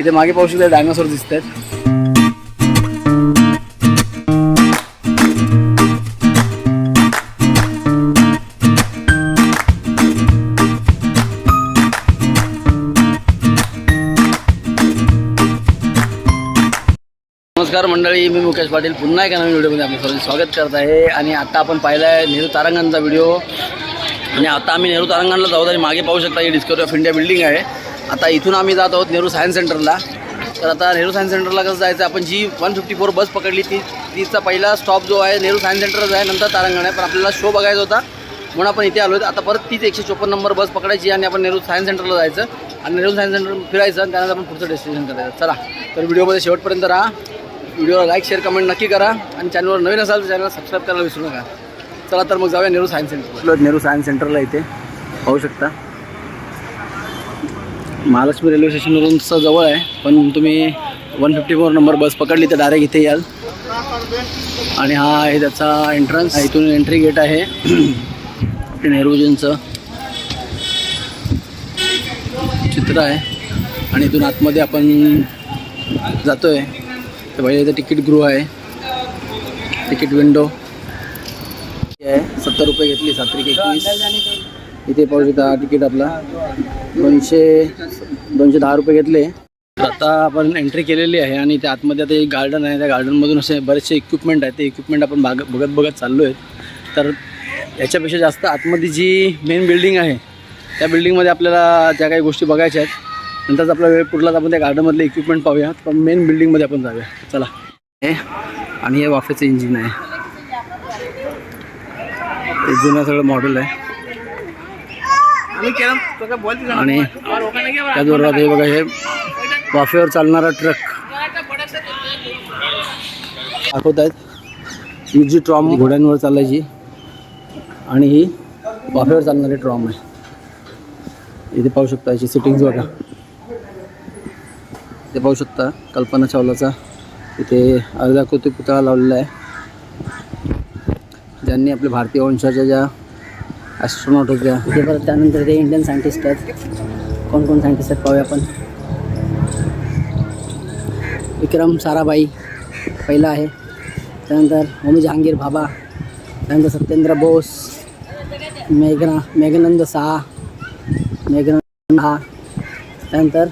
इथे मागे पाहू शकता डायनासोर दिसत आहेत नमस्कार मंडळी मी मुकेश पाटील. पुन्हा एका नवीन व्हिडिओमध्ये आपलं सर्वांचं स्वागत करत आहे. आणि आता आपण पाहिला आहे नेहरू तारांगणचा व्हिडिओ. आणि आता आम्ही नेहरू तारांगणला जाऊ आणि मागे पाहू शकता ही डिस्कवरी ऑफ इंडिया बिल्डिंग आहे. आता इथून आम्ही जात आहोत नेहरू सायन्स सेंटरला तर आता नेहरू सायन्स सेंटरला कसं जायचं आपण G one fifty four bus पकडली ती तिचा पहिला स्टॉप जो आहे नेहरू सायन्स सेंटरच आहे नंतर तारांगण आहे. पण आपल्याला शो बघायचा होता म्हणून आपण इथे आलो आता परत तीच एकशे चोपन्न नंबर बस पकडायची आणि आपण नेहरू सायन्स सेंटरला जायचं. आणि नेहरू सायन्स सेंटर फिरायचं आणि त्यानंतर आपण पुढचं डेस्टिनेशन करायचं. चला तर व्हिडिओमध्ये शेवटपर्यंत राहा. व्हिडिओला लाईक शेअर कमेंट नक्की करा. आणि चॅनलवर नवीन असाल तर चॅनलला सबस्क्राईब करायला विसरू नका. चला तर मग जाऊया Nehru science centre Nehru science सेंटरला इथे. पाहू शकता. महालक्ष्मी रेल्वे स्टेशनवरून जवळ आहे पण तुम्ही one fifty four number bus पकडली तर डायरेक्ट इथे याल. आणि हा आहे त्याचा एंट्रन्स इथून एंट्री गेट आहे. नेहरूजींचं चित्र आहे. आणि इथून आतमध्ये आपण जातो आहे तर पहिले इथं तिकीट गृह आहे. तिकीट विंडो आहे. सत्तर रुपये घेतली सात्रिक एकवीस. इथे पाहू शकता तिकीट आपला. दोनशे दोनशे दहा रुपये घेतले. आता आपण एंट्री केलेली आहे आणि त्या आतमध्ये आता एक गार्डन आहे. त्या गार्डनमधून असे बरेचसे इक्विपमेंट आहेत. ते इक्विपमेंट आपण बाग बघत बघत चाललो आहे. तर याच्यापेक्षा जास्त आतमध्ये जी मेन बिल्डिंग आहे त्या बिल्डिंगमध्ये आपल्याला ज्या काही गोष्टी बघायच्या आहेत नंतरच आपला वेळ पुरलाच आपण त्या गार्डनमधले इक्विपमेंट पाहूया. पण मेन बिल्डिंगमध्ये आपण जाऊया. चला. हे आणि हे वाफेचं इंजिन आहे. हे जुनं सगळं मॉडेल आहे. आणि त्याचबरोबर हे बघा हे वाफेवर चालणारा ट्रक. दाखवत आहेत. ही जी ट्रॉम घोड्यांवर चालायची आणि ही वाफेवर चालणारी ट्रॉम आहे. इथे पाहू शकता याची सिटिंग्स बघा. इथे पाहू शकता कल्पना चावलाचा इथे अर्धाकृती पुतळा लावलेला आहे. ज्यांनी आपल्या भारतीय वंशाच्या ज्या ॲस्ट्रॉनॉट होतं. ते परत त्यानंतर ते इंडियन सायंटिस्ट आहेत. कोण कोण सायंटिस्ट आहेत पाहूया आपण. विक्रम साराभाई पहिला आहे. त्यानंतर होमी जहांगीर भाभा त्यानंतर सत्येंद्र बोस. मेघना मेघनंद साहा. मेघनंद हा. त्यानंतर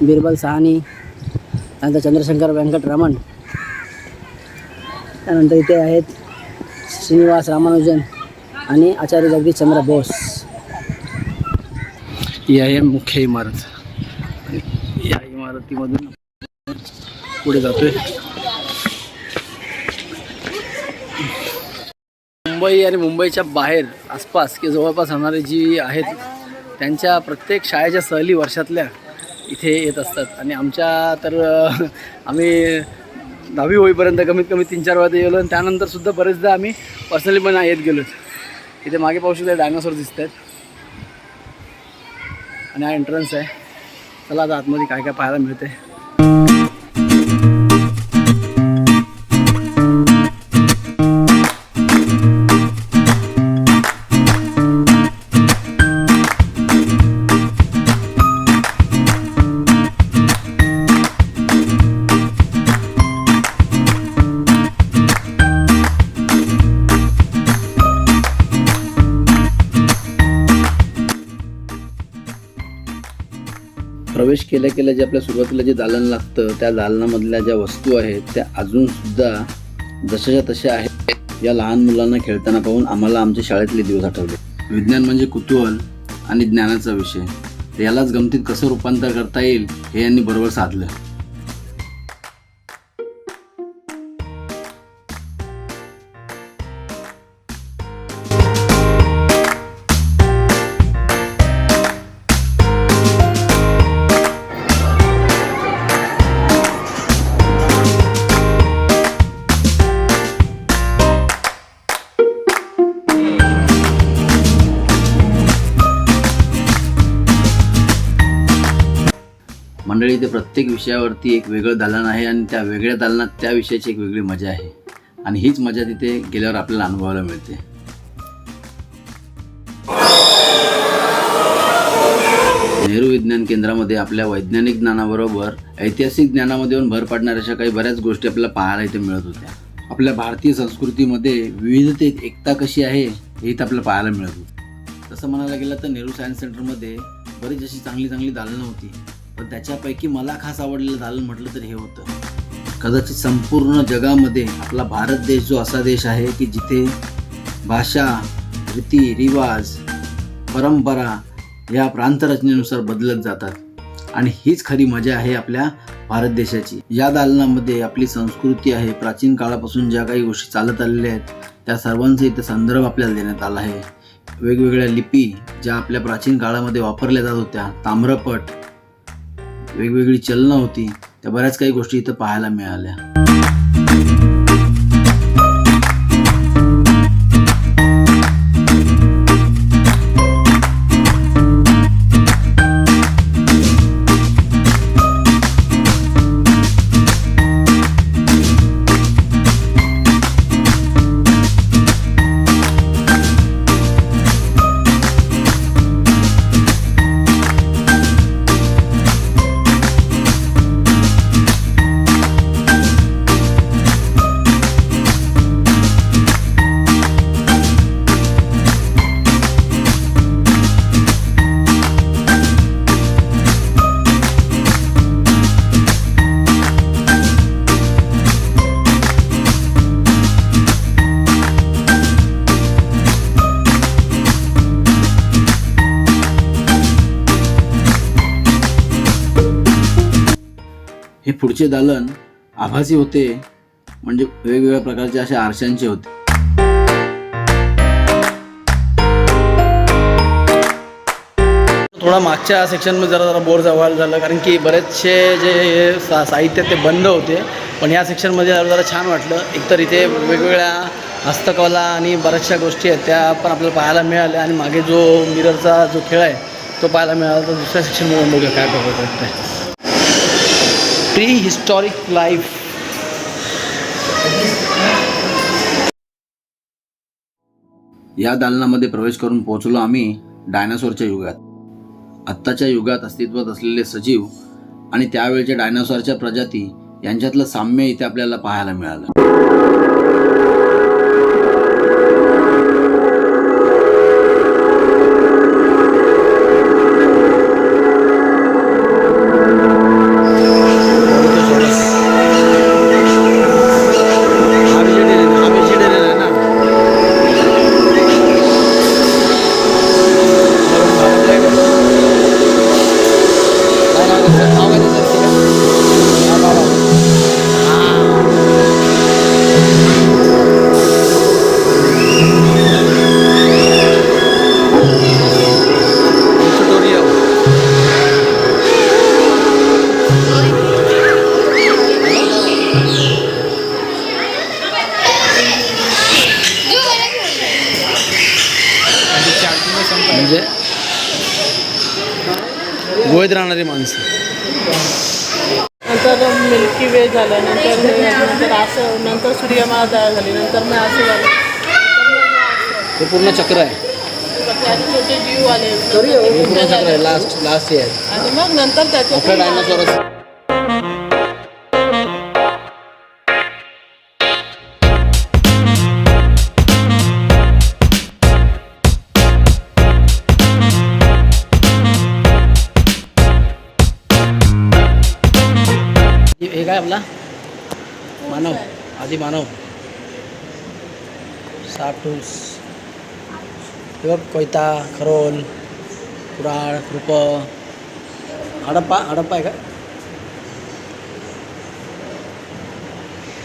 बिरबल सहानी. त्यानंतर चंद्रशंकर व्यंकटरमण त्यानंतर इथे आहेत श्रीनिवास रामानुजन. आणि आचार्य जगदीशचंद्र बोस. ही आहे मुख्य इमारत. या इमारतीमधून पुढे जातोय. मुंबई आणि मुंबईच्या बाहेर आसपास की जवळपास राहणारे जी आहेत त्यांच्या प्रत्येक शाळेच्या सहली वर्षातल्या इथे येत असतात. आणि आमच्या तर आम्ही दहावी होईपर्यंत कमीत कमी तीन चार वेळा गेलो आणि त्यानंतरसुद्धा बरेचदा आम्ही पर्सनली पण येत गेलो इथे मागे पाहू शकता डायनासोर दिसत आहेत आणि हा एंट्रन्स आहे. चला आता आतमध्ये काय काय पाहायला मिळते केल्या केल्या जे आपल्या सुरुवातीला जे दालन लागतं त्या दालनामधल्या ज्या वस्तू आहेत त्या अजूनसुद्धा जशाच्या तशा आहेत. या लहान मुलांना खेळताना पाहून आम्हाला आमच्या शाळेतले दिवस आठवले. विज्ञान म्हणजे कुतूहल आणि ज्ञानाचा विषय. यालाच गमतीत कसं रूपांतर करता येईल हे यांनी बरोबर साधलं. मंडळी इथे प्रत्येक विषयावरती एक वेगळं दालन आहे आणि त्या वेगळ्या दालनात त्या विषयाची एक वेगळी मजा आहे. आणि हीच मजा तिथे गेल्यावर आपल्याला अनुभवायला मिळते. नेहरू विज्ञान केंद्रामध्ये आपल्या वैज्ञानिक ज्ञानाबरोबर ऐतिहासिक ज्ञानामध्ये पण भर पाडणाऱ्या अशा काही बऱ्याच गोष्टी आपल्याला पाहायला इथे मिळत होत्या. आपल्या भारतीय संस्कृतीमध्ये विविधतेत एकता कशी आहे हे इथं आपल्याला पाहायला मिळत होतं. तसं म्हणायला गेलं तर नेहरू सायन्स सेंटरमध्ये बरीच अशी चांगली चांगली दालनं होती. पण त्याच्यापैकी मला खास आवडलेलं दालन म्हटलं तर हे होतं. कदाचित संपूर्ण जगामध्ये आपला भारत देश जो असा देश आहे की जिथे भाषा रीती रिवाज परंपरा या प्रांतरचनेनुसार बदलत जातात. आणि हीच खरी मजा आहे आपल्या भारत देशाची. या दालनामध्ये आपली संस्कृती आहे. प्राचीन काळापासून ज्या काही गोष्टी चालत आलेल्या आहेत त्या सर्वांचा इथे संदर्भ आपल्याला देण्यात आला आहे. वेगवेगळ्या लिपी ज्या आपल्या प्राचीन काळामध्ये वापरल्या जात होत्या ताम्रपट वेगवेगळी चलनं होती त्या बऱ्याच काही गोष्टी इथं पाहायला मिळाल्या. हे पुढचे दालन आभासी होते म्हणजे वेगवेगळ्या प्रकारचे अशा आरशांचे होते. थोडा मागच्या सेक्शनमध्ये जरा जरा बोर व्हायला झालं कारण की बरेचसे जे सा साहित्य ते बंद होते पण या सेक्शनमध्ये जरा जरा छान वाटलं. एकतर इथे वेगवेगळ्या हस्तकला आणि बऱ्याचशा गोष्टी आहेत त्या पण आपल्याला पाहायला मिळाल्या आणि मागे जो मिररचा जो खेळ आहे तो पाहायला मिळाला. तर दुसऱ्या सेक्शनमधून बघूया काय बघत आहे प्री हिस्टॉरिक या दालनामध्ये प्रवेश करून पोहोचलो आम्ही डायनासोरच्या युगात. आत्ताच्या युगात अस्तित्वात असलेले सजीव आणि त्यावेळच्या डायनासॉरच्या प्रजाती यांच्यातलं साम्य इथे आपल्याला पाहायला मिळालं. गोळीत राहणारी माणसं. नंतर मिल्की वे झालं नंतर नंतर असं नंतर सूर्यमाळा तयार झाली नंतर मग असं झालं. हे पूर्ण चक्र आहे. जीव आले. पूर्ण चक्र आहे लास्ट लास्ट हे आहे आणि मग नंतर आपला মানব আদি মানব। সাটুস এবার কৈতা খরোল কুড়ার কৃপ হড়প্পা হড়প্পা একা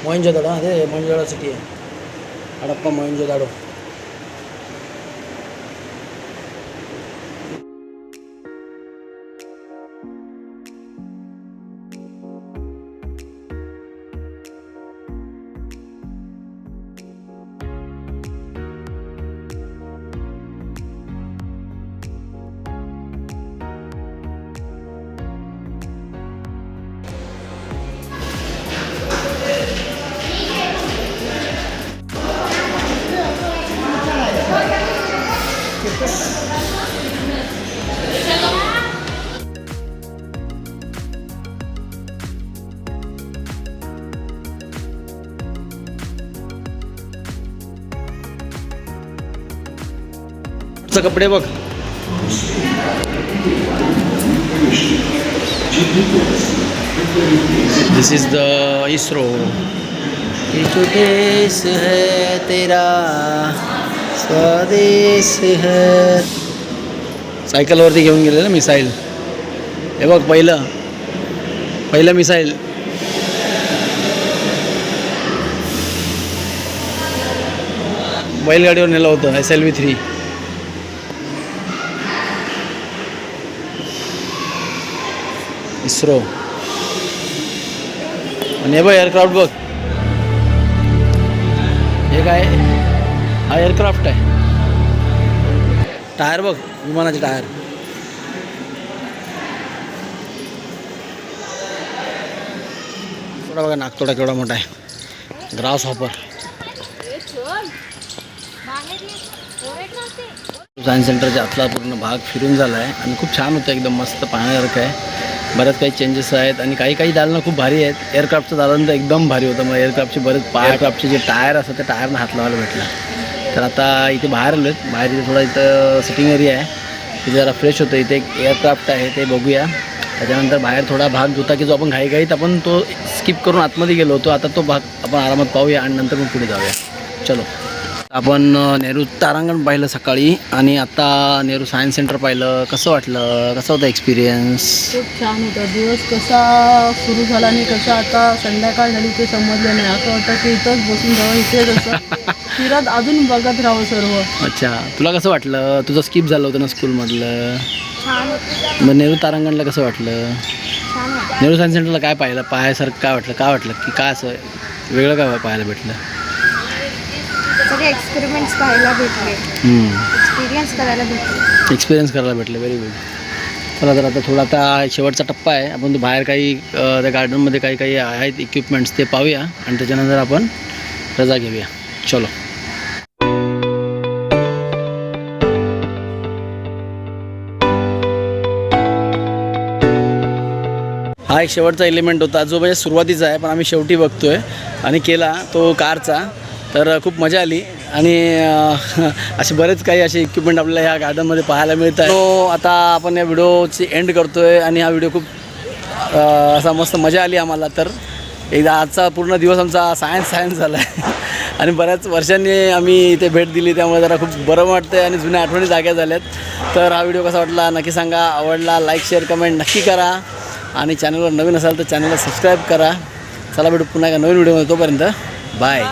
ಮೊಯಿನ್ ಜೋದಾಡೋ ಅದೇ Mohenjodaro city Harappa Mohenjodaro चं कपडे बघ. दिस इज द इस्रो देश है तेरा स्वदेश है। सायकलवरती घेऊन गेले ना मिसाईल हे बघ पहिलं. पहिलं मिसाईल बैलगाडीवर नेलं होतं S L V three ISRO. आणि हे बघ एअरक्राफ्ट बघ. हे काय? हा एअरक्राफ्ट आहे. टायर बघ विमानाचे टायर. थोडा बघा नागतोडा केवढा मोठा आहे. ग्रास हॉपर सायन्स सेंटरच्या आतला पूर्ण भाग फिरून झाला आहे आणि खूप छान होतं एकदम मस्त पाहण्यासारखं आहे. बऱ्याच काही चेंजेस आहेत आणि काही काही दालनं खूप भारी आहेत. एअरक्राफ्टचं दालन तर एकदम भारी होतं. मग एअरक्राफ्टचे बरेच पा एअरक्राफ्टचे जे टायर असतात त्या टायरनं हात लावायला भेटला. तर आता इथे बाहेर आलो बाहेर इथे थोडा इथं सिटिंग एरिया आहे. तिथे जरा फ्रेश होतं इथे एक एअरक्राफ्ट आहे ते बघूया. त्याच्यानंतर बाहेर थोडा भाग होता की जो आपण घाईघाईत आपण तो स्किप करून आतमध्ये गेलो होतो. आता तो भाग आपण आरामात पाहूया आणि नंतर मग पुढे जाऊया. चलो. आपण नेहरू तारांगण पाहिलं सकाळी आणि आता नेहरू सायन्स सेंटर पाहिलं. कसं वाटलं? कसं होतं एक्सपिरियन्स खूप छान होतं. दिवस कसा सुरू झाला आणि कसा आता संध्याकाळ झाली ते समजलं नाही. असं वाटतं की इथंच बसून राहावं इथेच असं फिरत अजून बघत राहावं सर्व. अच्छा. तुला कसं वाटलं? तुझं स्किप झालं होतं ना स्कूलमधलं मग नेहरू तारांगणला कसं वाटलं? नेहरू सायन्स सेंटरला काय पाहिलं? पाहायसारखं काय वाटलं? काय वाटलं? की काय असं वेगळं काय पाहायला भेटलं? सगळे एक्सपेरिमेंट्स पाहायला भेटले. एक्सपिरियन्स करायला भेटले. एक्सपिरियन्स करायला भेटलं व्हेरी गुड चला तर आता थोडा आता शेवटचा टप्पा आहे. आपण तो बाहेर काही त्या गार्डनमध्ये काही काही आहेत इक्विपमेंट्स ते पाहूया. आणि त्याच्यानंतर आपण रजा घेऊया. चलो. हा एक शेवटचा एलिमेंट होता. जो म्हणजे सुरुवातीचा आहे पण आम्ही शेवटी बघतोय. आणि केला तो कारचा. तर खूप मजा आली. आणि असे बरेच काही असे इक्विपमेंट आपल्याला ह्या गार्डनमध्ये पाहायला मिळत आहे तो आता आपण या व्हिडिओची एंड करतो आहे आणि हा व्हिडिओ खूप असा मस्त मजा आली आम्हाला. तर एकदा आजचा पूर्ण दिवस आमचा सायन्स सायन्स झाला आहे आणि बऱ्याच वर्षांनी आम्ही इथे भेट दिली त्यामुळे जरा खूप बरं वाटतं आहे आणि जुन्या आठवणी जाग्या झाल्यात. तर हा व्हिडिओ कसा वाटला नक्की सांगा. आवडला लाईक शेअर कमेंट नक्की करा. आणि चॅनलवर नवीन असाल तर चॅनलला सबस्क्राईब करा. चला भेटू पुन्हा एका नवीन व्हिडिओमध्ये तोपर्यंत बाय